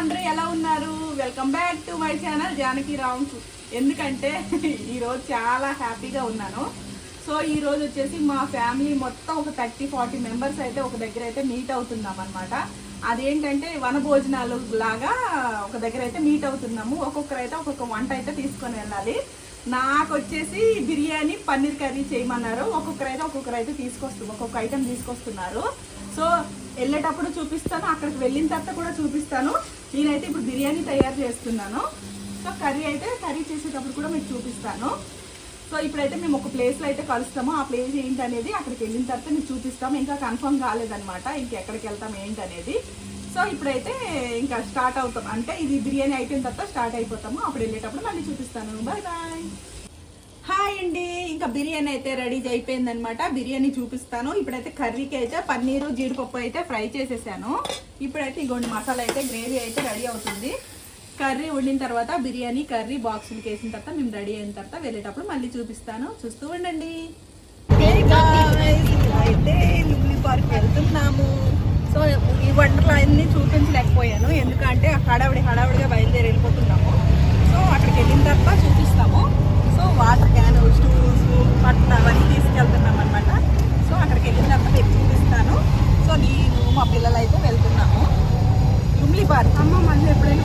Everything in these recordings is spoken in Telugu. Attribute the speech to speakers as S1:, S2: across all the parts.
S1: అందరూ ఎలా ఉన్నారు? Welcome back to my channel Janaki Rams ఎందుకంటే ఈరోజు చాలా హ్యాపీగా ఉన్నాను. సో ఈ రోజు వచ్చేసి మా ఫ్యామిలీ మొత్తం ఒక థర్టీ ఫార్టీ మెంబర్స్ అయితే ఒక దగ్గర అయితే మీట్ అవుతున్నాం అనమాట అదేంటంటే వన భోజనాలు లాగా ఒక దగ్గర అయితే మీట్ అవుతున్నాము. ఒక్కొక్కరు అయితే ఒక్కొక్క వంట అయితే తీసుకొని వెళ్ళాలి. నాకు వచ్చేసి బిర్యానీ పన్నీర్ కర్రీ చేయమన్నారు. ఒక్కొక్కరు అయితే ఒక్కొక్కరు అయితే తీసుకొస్తున్నారు ఒక్కొక్క ఐటెం తీసుకొస్తున్నారు. సో వెళ్ళేటప్పుడు చూపిస్తాను. అక్కడికి వెళ్ళిన తర్వాత కూడా చూపిస్తాను. నేనైతే ఇప్పుడు బిర్యానీ తయారు చేస్తున్నాను. సో కర్రీ అయితే కర్రీ చేసేటప్పుడు కూడా మీకు చూపిస్తాను. సో ఇప్పుడైతే మేము ఒక ప్లేస్లో అయితే కలుస్తాము. ఆ ప్లేస్ ఏంటి అనేది అక్కడికి వెళ్ళిన తర్వాత మీకు చూపిస్తాము. ఇంకా కన్ఫర్మ్ ఇంకా ఇంకెక్కడికి వెళ్తాం ఏంటనేది. సో ఇప్పుడైతే ఇంకా స్టార్ట్ అవుతాం. అంటే ఇది బిర్యానీ అయిపోయిన తర్వాత స్టార్ట్ అయిపోతాము. అప్పుడు వెళ్ళేటప్పుడు మళ్ళీ చూపిస్తాను. Bye bye. హాయ్ అండి. ఇంకా బిర్యానీ అయితే రెడీ అయిపోయింది అనమాట బిర్యానీ చూపిస్తాను. ఇప్పుడైతే కర్రీకి అయితే పన్నీరు జీడిపప్పు అయితే ఫ్రై చేసేసాను. ఇప్పుడైతే ఇగోండి మసాలా అయితే గ్రేవీ అయితే రెడీ అవుతుంది. కర్రీ వండిన తర్వాత బిర్యానీ కర్రీ బాక్స్కి వేసిన తర్వాత మేము రెడీ అయిన తర్వాత వెళ్ళేటప్పుడు మళ్ళీ చూపిస్తాను. చూస్తూ ఉండండి. అయితే లుబ్లీ పార్క్ వెళ్తున్నాము. సో ఈ వంటలు అన్నీ చూపించలేకపోయాను. ఎందుకంటే హడావిడి హడావిడిగా బయలుదేరి వెళ్ళిపోతున్నాము. సో అక్కడికి వెళ్ళిన తర్వాత చూపిస్తాము. వాటర్ క్యాన్ స్టూల్స్ బట్టలు అవన్నీ తీసుకెళ్తున్నాం అనమాట సో అక్కడికి వెళ్ళిన తర్వాత మీకు చూపిస్తాను. సో నేను మా పిల్లలు అయితే వెళ్తున్నాము. లుమ్లీ పార్క్ అమ్మ మళ్ళీ ఎప్పుడైనా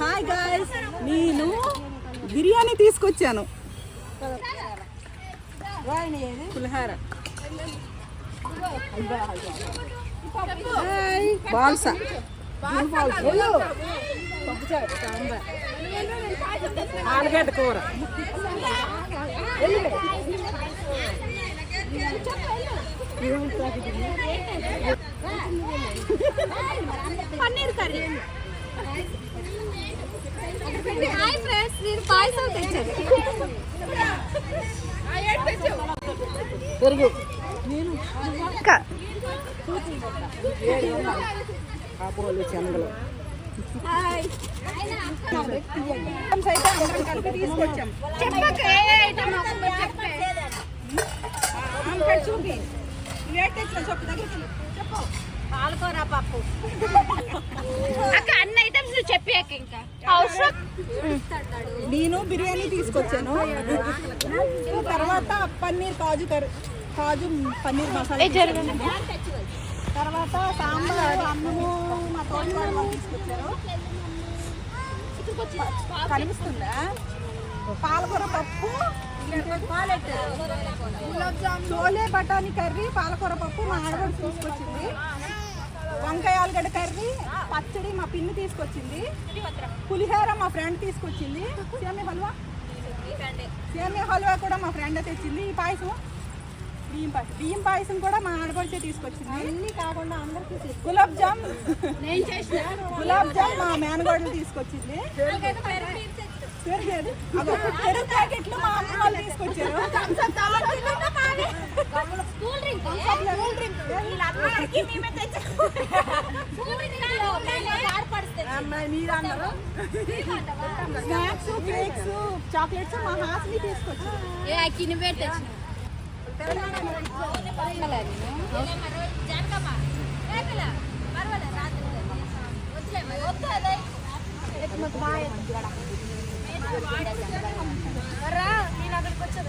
S1: హాయ్ గాయస్ నేను బిర్యానీ తీసుకొచ్చాను. పులిహార. బాల్సా. ఆలుగడ్డ కూర.
S2: పన్నీర్ కర్రీ హాయ్ ఫ్రెండ్స్ నేను పాయసం తెచ్చాను
S1: పెరుగు. అందరం కలిపి తీసుకొచ్చాం
S2: చెప్పక ఏ ఐటమ్ చెప్పే.
S1: ఇక్కడ చూపి
S2: పాలకూర పప్పు అక్క అన్ని నువ్వు చెప్పాక ఇంకా. అవసరం?
S1: నేను బిర్యానీ తీసుకొచ్చాను. తర్వాత పన్నీర్ కాజు కర్రీ కాజు పన్నీర్ మసాలా తర్వాత సాంబార్ అన్నము మా తోటవాడు వాళ్ళు తీసుకొచ్చారు. కనిపిస్తుందా పాలకూర పప్పు చోలే బఠానీ కర్రీ పాలకూర పప్పు మా ఆడవాడు తీసుకొచ్చింది. వంకాయ ఆలుగడ్డ కర్రీ పచ్చడి మా పిన్ని తీసుకొచ్చింది. పులిహోర మా ఫ్రెండ్ తీసుకొచ్చింది. సేమియా హల్వా? సేమియా హల్వా కూడా మా ఫ్రెండ్ తెచ్చింది. ఈ పాయసం? బియ్యం పాయసం. బియ్యం పాయసం కూడా మా ఆడపడితే తీసుకొచ్చింది. అన్ని కాకుండా అందరికి గులాబ్ జామ్.
S2: నేను చేసిన
S1: గులాబ్ జామ్ మా మేనగోడలు తీసుకొచ్చింది. పెరుగు ప్యాకెట్లు మా అమ్మ వాళ్ళు తీసుకొచ్చారు.
S2: కూల్ డ్రింక్ కూల్ డ్రింక్ వీళ్ళందరికీ మేమే కూల్ డ్రింక్
S1: ఏర్పరుస్తాం మీరందరూ స్నాక్స్ కేక్స్ చాక్లెట్స్ మా హాస్ని తీసుకొచ్చి
S2: ఏ అక్కిని పెట్టచ్చు జానకమ్మ పర్వాలేదు రాత్రి వచ్చలేము వద్దు అదే నేను అక్కడికి వచ్చాను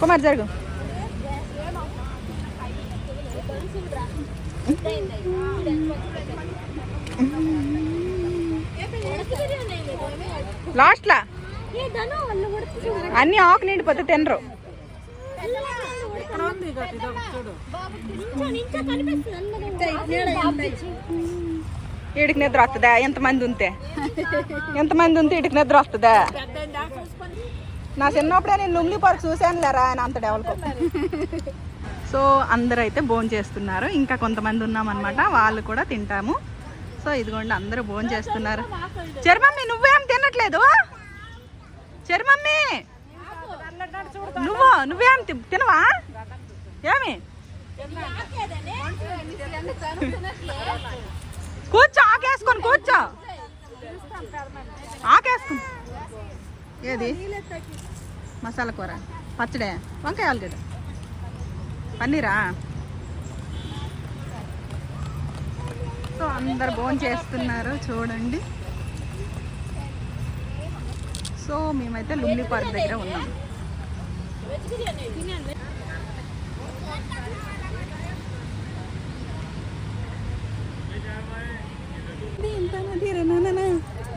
S1: కుమార్ జరుగు. లాస్ట్లా? అన్ని ఆకు నిండిపోతే తినరు. ఇడికి నిద్ర వస్తుందా? ఎంతమంది ఉంటే? ఎంతమంది ఉంటే ఇడికి నిద్ర వస్తుందా? నా చిన్నప్పుడే నేను లుంగి పార్క్ చూశాను లేరా ఆయన అంత డెవలప్. సో అందరూ అయితే భోజనం చేస్తున్నారు. ఇంకా కొంతమంది ఉన్నామన్నమాట. వాళ్ళు కూడా తింటాము. సో ఇదిగోండి అందరూ భోజనం చేస్తున్నారు. చర్మమ్మి నువ్వేం తినట్లేదు? చర్మమ్మి! నువ్వు నువ్వేం తినవా? ఏమి? కూర్చో ఆకేసుకొని కూర్చో. ఆకేసుకుని. ఏది? మసాలా కూర. పచ్చడే. వంకాయ ఆలుగడ్డ. పన్నీరా? సో అందరు భోజనం చేస్తున్నారు చూడండి. సో మేమైతే లుంబి పార్క్ దగ్గర ఉన్నాం.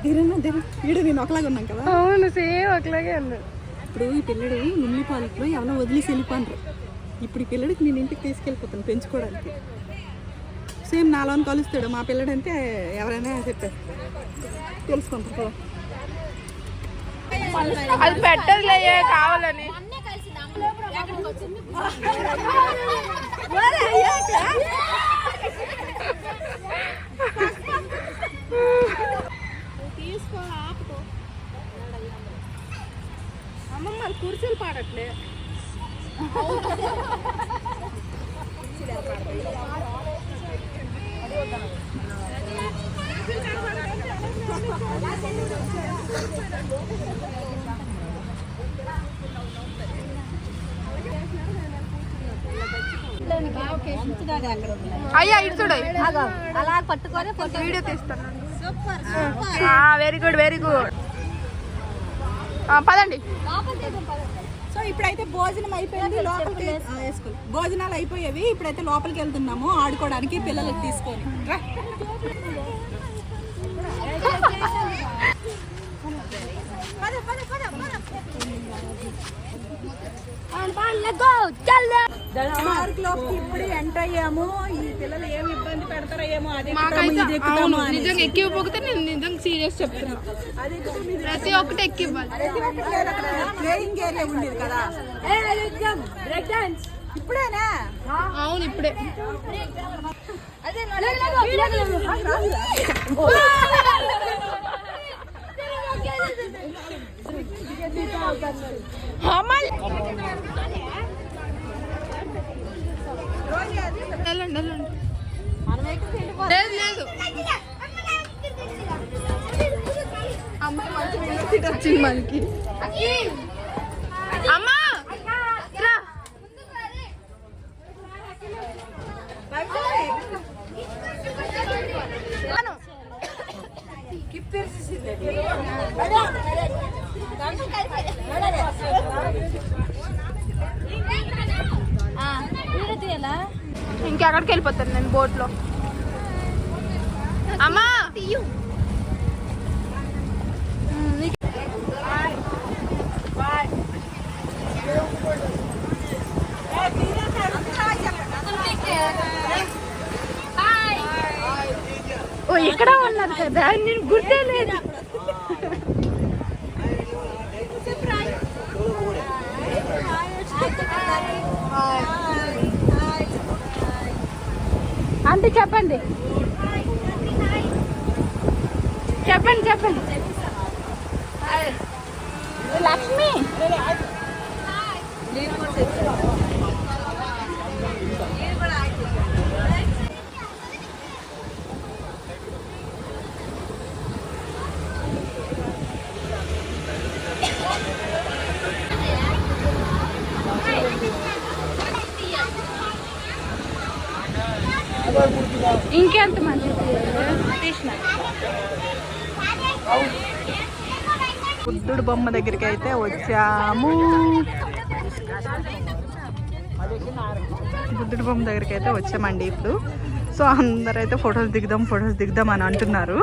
S1: వీడు నేను ఒకలాగా ఉన్నాం కదా.
S2: అవును సేమ్ ఒకలాగే ఉంది.
S1: ఇప్పుడు ఈ పిల్లడు లుంబి పార్క్లో ఎవరో వదిలేసి వెళ్ళిపోండ్రు ఇప్పుడు ఈ పిల్లడికి నేను ఇంటికి తీసుకెళ్ళిపోతాను పెంచుకోవడానికి. సేమ్ నాలోని కలుస్తాడు. మా పిల్లడు అంటే ఎవరైనా చెప్పారు. తెలుసుకుంటారు కదా
S2: అది పెట్టదులే కావాలని.
S1: పాడట్లే
S2: అయ్యా ఇటు చూడు.
S3: అలా పట్టుకొని
S2: వీడియో తీస్తాను. Very good very good. పదండి.
S1: సో ఇప్పుడైతే భోజనం అయిపోయింది. లోపలికి. భోజనాలు అయిపోయేవి. ఇప్పుడైతే లోపలికి వెళ్తున్నాము ఆడుకోవడానికి పిల్లలకి తీసుకొని. రా. పార్క్లోకి ఇప్పుడు ఎంటర్ అయ్యాము. ఈ పిల్లలు ఏమి ఇబ్బంది పెడతారో ఏమో అది.
S2: నిజంగా ఎక్కిపోతే నేను నిజంగా సీరియస్ చెప్తున్నా. ప్రతి ఒక్కటి ఎక్కివ్వాలి.
S1: ప్లేయింగ్ ఏరియా ఉండేది కదా. ఇప్పుడేనా?
S2: అవును ఇప్పుడే. వెళ్ళండి వెళ్ళండి లేదు లేదు. అమ్మాయి మంచి వచ్చింది మనకి. అమ్మా. ఇంకెక్కడికి వెళ్ళిపోతాను నేను బోట్లో అమ్మా ఓ ఎక్కడ ఉన్నారు కదా? నేను గుర్తే లేదు. అంటే చెప్పండి. చెప్పండి చెప్పండి. లక్ష్మి. ఇంకెంత మంది
S1: బుద్ధుడు బొమ్మ దగ్గరికి అయితే వచ్చాము. బుద్ధుడు బొమ్మ దగ్గరికి అయితే వచ్చామండి ఇప్పుడు. సో అందరైతే ఫొటోస్ దిగుదాం ఫొటోస్ దిగుదాం అని అంటున్నారు.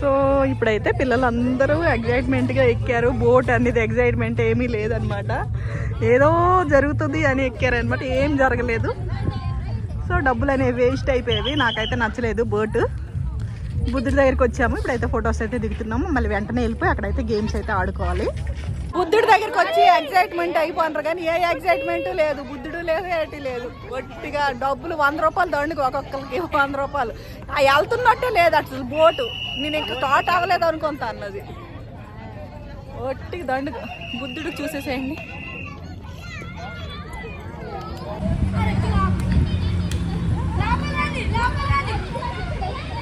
S1: సో ఇప్పుడైతే పిల్లలందరూ ఎగ్జైట్మెంట్గా ఎక్కారు. బోట్ అనేది ఎగ్జైట్మెంట్ ఏమీ లేదనమాట. ఏదో జరుగుతుంది అని ఎక్కారనమాట. ఏం జరగలేదు. సో డబ్బులు అనేవి వేస్ట్ అయిపోయేవి. నాకైతే నచ్చలేదు బోటు బుద్ధుడి దగ్గరికి వచ్చాము. ఇప్పుడైతే ఫొటోస్ అయితే దిగుతున్నాము. మళ్ళీ వెంటనే వెళ్ళిపోయి అక్కడైతే గేమ్స్ అయితే ఆడుకోవాలి. బుద్ధుడి దగ్గరికి వచ్చి ఎగ్జైట్మెంట్ అయిపోయినారు కానీ ఏ ఎగ్జైట్మెంట్ లేదు. బుద్ధుడు లేదు ఏటి లేదు. గట్టిగా డబ్బులు వంద రూపాయలు దండుకు ఒక్కొక్కరికి వంద రూపాయలు. ఆ వెళ్తున్నట్టే లేదు అసలు బోటు. నేను ఇంకా స్టార్ట్ అవ్వలేదు అనుకుంటా అన్నది. ఒట్టికి దండుకు. బుద్ధుడు చూసేసేయండి.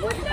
S2: 누구지?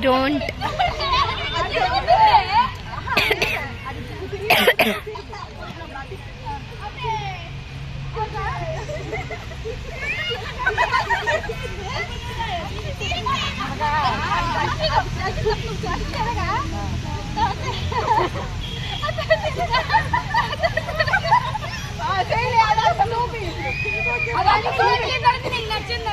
S2: ప్లీజ్ డోంట్
S3: నచ్చింది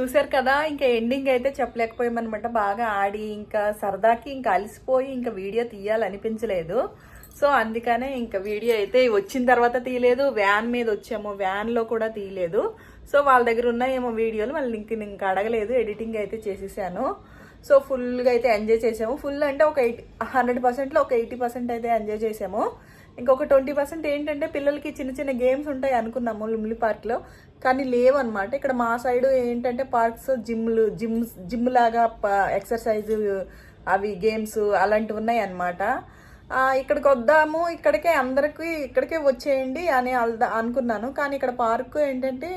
S1: చూసారు కదా ఇంకా ఎండింగ్ అయితే చెప్పలేకపోయామన్నమాట. బాగా ఆడి ఇంకా సరదాకి ఇంకా అలసిపోయి ఇంకా వీడియో తీయాలనిపించలేదు. సో అందుకనే ఇంకా వీడియో అయితే వచ్చిన తర్వాత తీయలేదు. వ్యాన్ మీద వచ్చాము. వ్యాన్లో కూడా తీయలేదు. సో వాళ్ళ దగ్గర ఉన్న ఏమో వీడియోలు. మళ్ళీ ఇంక ఇంకా అడగలేదు. ఎడిటింగ్ అయితే చేసేసాను. సో ఫుల్గా అయితే ఎంజాయ్ చేసాము. ఫుల్ అంటే ఒక ఎయిటీ హండ్రెడ్ పర్సెంట్లో ఒక ఎయిటీ పర్సెంట్ అయితే ఎంజాయ్ చేసాము. ఇంకొక ట్వంటీ పర్సెంట్ ఏంటంటే పిల్లలకి చిన్న చిన్న గేమ్స్ ఉంటాయి అనుకున్నాము లుమ్లి పార్క్లో కానీ లేవు ఇక్కడ మా సైడ్ ఏంటంటే పార్క్స్ జిమ్లు జిమ్ జిమ్ లాగా ఎక్సర్సైజ్ అవి గేమ్స్ అలాంటివి ఉన్నాయి అన్నమాట ఇక్కడికి వద్దాము ఇక్కడికే అందరికి ఇక్కడికే వచ్చేయండి అని అనుకున్నాను. కానీ ఇక్కడ పార్క్ ఏంటంటే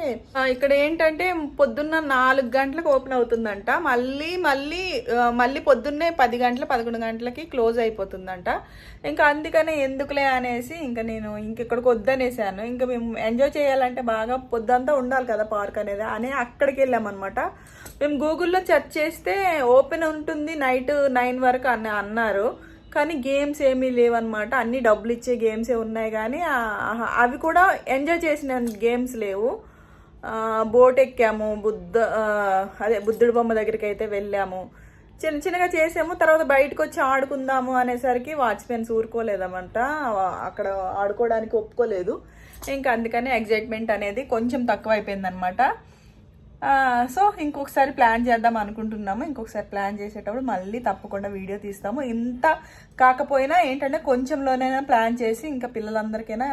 S1: ఇక్కడ ఏంటంటే పొద్దున్న నాలుగు గంటలకు ఓపెన్ అవుతుందంట. మళ్ళీ మళ్ళీ మళ్ళీ పొద్దున్నే పది గంటల పదకొండు గంటలకి క్లోజ్ అయిపోతుందంట. ఇంకా అందుకనే ఎందుకులే అనేసి ఇంకా నేను ఇంక ఇక్కడికి వద్దనేసాను. ఇంకా మేము ఎంజాయ్ చేయాలంటే బాగా పొద్దంతా ఉండాలి కదా పార్క్ అనేది అని అక్కడికి వెళ్ళామన్నమాట. మేము గూగుల్లో సెర్చ్ చేస్తే ఓపెన్ ఉంటుంది నైట్ నైన్ వరకు అని అన్నారు. కానీ గేమ్స్ ఏమీ లేవన్నమాట. అన్ని డబ్బులు ఇచ్చే గేమ్సే ఉన్నాయి కానీ అవి కూడా ఎంజాయ్ చేసిన గేమ్స్ లేవు. బోట్ ఎక్కాము బుద్ధ అదే బుద్ధుడి బొమ్మ దగ్గరికి అయితే వెళ్ళాము. చిన్న చిన్నగా చేసాము. తర్వాత బయటకు వచ్చి ఆడుకుందాము అనేసరికి వాచ్మెన్స్ ఊరుకోలేదమంట అక్కడ ఆడుకోవడానికి ఒప్పుకోలేదు. ఇంకా అందుకని ఎగ్జైట్మెంట్ అనేది కొంచెం తక్కువ అయిపోయిందనమాట సో ఇంకొకసారి ప్లాన్ చేద్దాం అనుకుంటున్నాము. ఇంకొకసారి ప్లాన్ చేసేటప్పుడు మళ్ళీ తప్పకుండా వీడియో తీస్తాము. ఇంత కాకపోయినా ఏంటంటే కొంచెంలోనైనా ప్లాన్ చేసి ఇంకా పిల్లలందరికైనా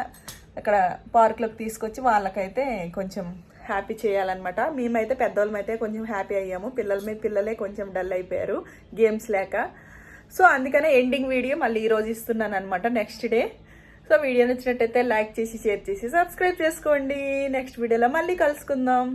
S1: అక్కడ పార్క్లోకి తీసుకొచ్చి వాళ్ళకైతే కొంచెం హ్యాపీ చేయాలన్నమాట. మేమైతే పెద్దవాళ్ళమైతే కొంచెం హ్యాపీ అయ్యాము. పిల్లల మీద పిల్లలే కొంచెం డల్ అయిపోయారు గేమ్స్ లేక. సో అందుకనే ఎండింగ్ వీడియో మళ్ళీ ఈరోజు ఇస్తున్నాను అనమాట నెక్స్ట్ డే. సో వీడియో నచ్చినట్టయితే లైక్ చేసి షేర్ చేసి సబ్స్క్రైబ్ చేసుకోండి. నెక్స్ట్ వీడియోలో మళ్ళీ కలుసుకుందాం.